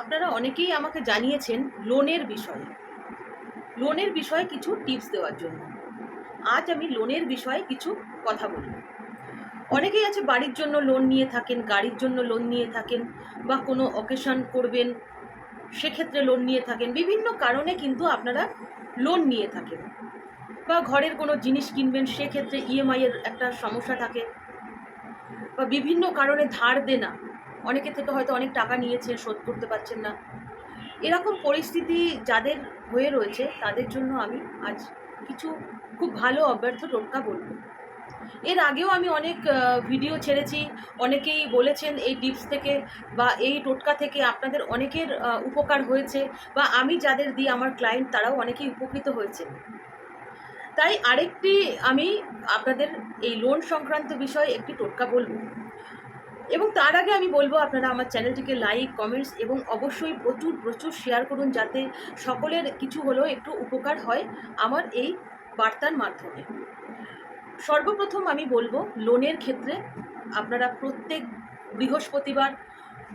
আপনারা অনেকেই আমাকে জানিয়েছেন লোনের বিষয়ে। লোনের বিষয়ে কিছু টিপস দেওয়ার জন্য। আজ আমি লোনের বিষয়ে কিছু কথা বলি অনেকেই আছে বাড়ির জন্য লোন নিয়ে থাকেন, গাড়ির জন্য লোন নিয়ে থাকেন বা কোনো অকেশন করবেন, সেক্ষেত্রে লোন নিয়ে থাকেন। বিভিন্ন কারণে কিন্তু আপনারা লোন নিয়ে থাকেন বা ঘরের কোনো জিনিস কিনবেন, সেক্ষেত্রে ইএমআইয়ের একটা সমস্যা থাকে বা বিভিন্ন কারণে ধার দেনা অনেকে থেকে হয়তো অনেক টাকা নিয়েছেন, শোধ করতে পারছেন না। এরকম পরিস্থিতি যাদের হয়ে রয়েছে, তাদের জন্য আমি আজ কিছু খুব ভালো অব্যর্থ টোটকা বলব। এর আগেও আমি অনেক ভিডিও ছেড়েছি। অনেকেই বলেছেন এই টিপস থেকে বা এই টোটকা থেকে আপনাদের অনেকের উপকার হয়েছে বা আমি যাদের দিই, আমার ক্লায়েন্ট তারাও অনেকেই উপকৃত হয়েছে। তাই আরেকটি আমি আপনাদের এই লোন সংক্রান্ত বিষয়ে একটি টোটকা বলব। এবং তার আগে আমি বলব, আপনারা আমার চ্যানেলটিকে লাইক কমেন্টস এবং অবশ্যই প্রচুর প্রচুর শেয়ার করুন যাতে সকলের কিছু হলেও একটু উপকার হয় আমার এই বার্তার মাধ্যমে। সর্বপ্রথম আমি বলব, লোনের ক্ষেত্রে আপনারা প্রত্যেক বৃহস্পতিবার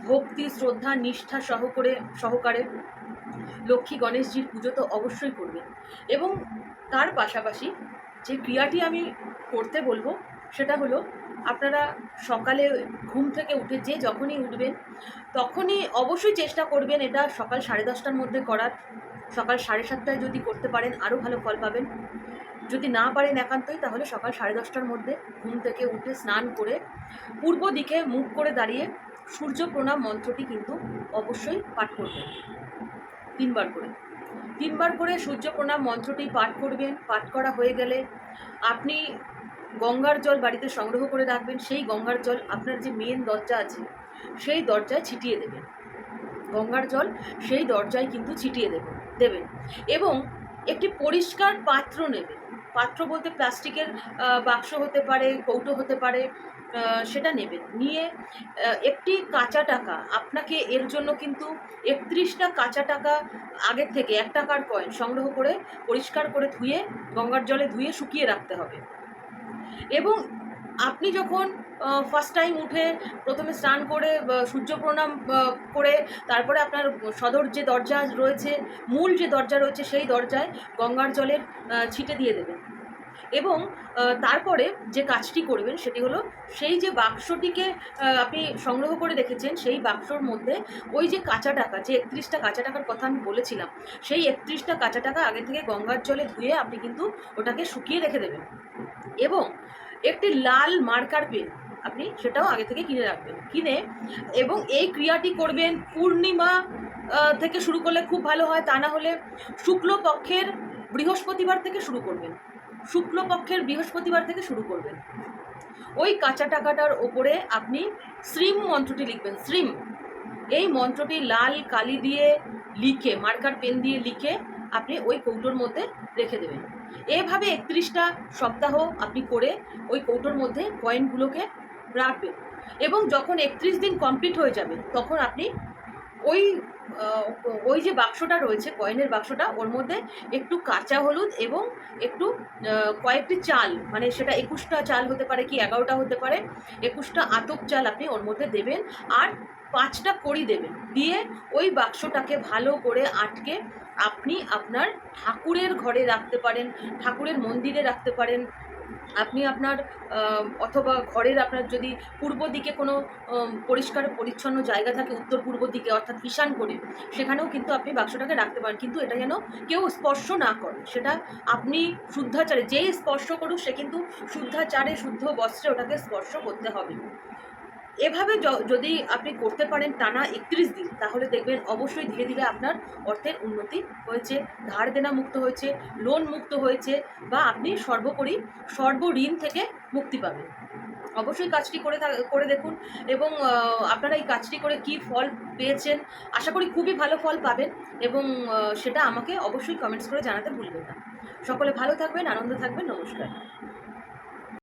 ভক্তি, শ্রদ্ধা, নিষ্ঠা সহ করে সহকারে লক্ষ্মী গণেশজির পুজো তো অবশ্যই করবেন। এবং তার পাশাপাশি যে ক্রিয়াটি আমি করতে বলব, সেটা হলো আপনারা সকালে ঘুম থেকে উঠে যে যখনই উঠবেন, তখনই অবশ্যই চেষ্টা করবেন এটা সকাল সাড়ে দশটার মধ্যে করার। সকাল সাড়ে সাতটায় যদি করতে পারেন আরও ভালো ফল পাবেন। যদি না পারেন একান্তই, তাহলে সকাল সাড়ে দশটার মধ্যে ঘুম থেকে উঠে স্নান করে পূর্ব দিকে মুখ করে দাঁড়িয়ে সূর্য প্রণাম মন্ত্রটি কিন্তু অবশ্যই পাঠ করবেন। তিনবার করে। তিনবার করে সূর্য প্রণাম মন্ত্রটি পাঠ করবেন। পাঠ করা হয়ে গেলে আপনি গঙ্গার জল বাড়িতে সংগ্রহ করে রাখবেন, সেই গঙ্গার জল আপনার যে মেন দরজা আছে, সেই দরজায় ছিটিয়ে দেবেন। গঙ্গার জল সেই দরজায় কিন্তু ছিটিয়ে দেবেন দেবেন। এবং একটি পরিষ্কার পাত্র নেবেন। পাত্র বলতে প্লাস্টিকের বাক্স হতে পারে, কৌটো হতে পারে সেটা নেবেন। নিয়ে একটি কাঁচা টাকা, আপনাকে এর জন্য কিন্তু একত্রিশটা কাঁচা টাকা আগের থেকে এক টাকার কয়েন সংগ্রহ করে, পরিষ্কার করে ধুয়ে, গঙ্গার জলে ধুয়ে শুকিয়ে রাখতে হবে। এবং আপনি যখন ফার্স্ট টাইম উঠে প্রথমে স্নান করে সূর্য প্রণাম করে তারপরে আপনার সদর যে দরজা রয়েছে, মূল যে দরজা রয়েছে সেই দরজায় গঙ্গার জলের ছিটে দিয়ে দেবেন। এবং তারপরে যে কাজটি করবেন সেটি হলো সেই যে বাক্সটিকে আপনি সংগ্রহ করে রেখেছেন সেই বাক্সর মধ্যে ওই যে কাঁচা টাকা, যে একত্রিশটা কাঁচা টাকার কথা আমি বলেছিলাম, সেই একত্রিশটা কাঁচা টাকা আগে থেকে গঙ্গার জলে ধুয়ে আপনি কিন্তু ওটাকে শুকিয়ে রেখে দেবেন। এবং একটি লাল মার্কার পেন আপনি সেটাও আগে থেকে কিনে রাখবেন। কিনে এবং এই ক্রিয়াটি করবেন পূর্ণিমা থেকে শুরু করলে খুব ভালো হয়, তা না হলে শুক্লপক্ষের বৃহস্পতিবার থেকে শুরু করবেন। শুক্লপক্ষের বৃহস্পতিবার থেকে শুরু করবেন। ওই কাঁচা টাকাটার ওপরে আপনি শ্রীম মন্ত্রটি লিখবেন। শ্রীম, এই মন্ত্রটি লাল কালি দিয়ে লিখে, মার্কার পেন দিয়ে লিখে আপনি ওই কৌটোর মধ্যে রেখে দেবেন। এভাবে একত্রিশটা সপ্তাহ আপনি করে ওই কৌটোর মধ্যে কয়েনগুলোকে রাখবেন। এবং যখন একত্রিশ দিন কমপ্লিট হয়ে যাবে, তখন আপনি ওই ওই যে বাক্সটা রয়েছে কয়েনের বাক্সটা, ওর মধ্যে একটু কাঁচা হলুদ এবং একটু কয়েকটি চাল মানে সেটা একুশটা চাল হতে পারে কি এগারোটা হতে পারে, একুশটা আতপ চাল আপনি ওর মধ্যে দেবেন আর পাঁচটা কড়ি দেবেন। দিয়ে ওই বাক্সটাকে ভালো করে আটকে আপনি আপনার ঠাকুরের ঘরে রাখতে পারেন, ঠাকুরের মন্দিরে রাখতে পারেন আপনি আপনার অথবা ঘরের আপনার যদি পূর্ব দিকে কোনো পরিষ্কার পরিচ্ছন্ন জায়গা থাকে উত্তর পূর্ব দিকে অর্থাৎ ঈশান করে, সেখানেও কিন্তু আপনি বাক্সটাকে রাখতে পারেন। কিন্তু এটা যেন কেউ স্পর্শ না করে। সেটা আপনি শুদ্ধাচারে যেই স্পর্শ করুক সে কিন্তু শুদ্ধাচারে, শুদ্ধ বস্ত্রে ওটাকে স্পর্শ করতে হবে। এভাবে যদি আপনি করতে পারেন টানা একত্রিশ দিন, তাহলে দেখবেন অবশ্যই ধীরে ধীরে আপনার অর্থের উন্নতি হয়েছে, ধার দেনা মুক্ত হয়েছে লোন মুক্ত হয়েছে, বা আপনি সর্বোপরি সর্বঋণ থেকে মুক্তি পাবেন। অবশ্যই কাজটি করে করে দেখুন এবং আপনারা এই কাজটি করে কি ফল পেয়েছেন, আশা করি খুবই ভালো ফল পাবেন এবং সেটা আমাকে অবশ্যই কমেন্টস করে জানাতে ভুলবেন না। সকলে ভালো থাকবেন, আনন্দ থাকবেন, নমস্কার।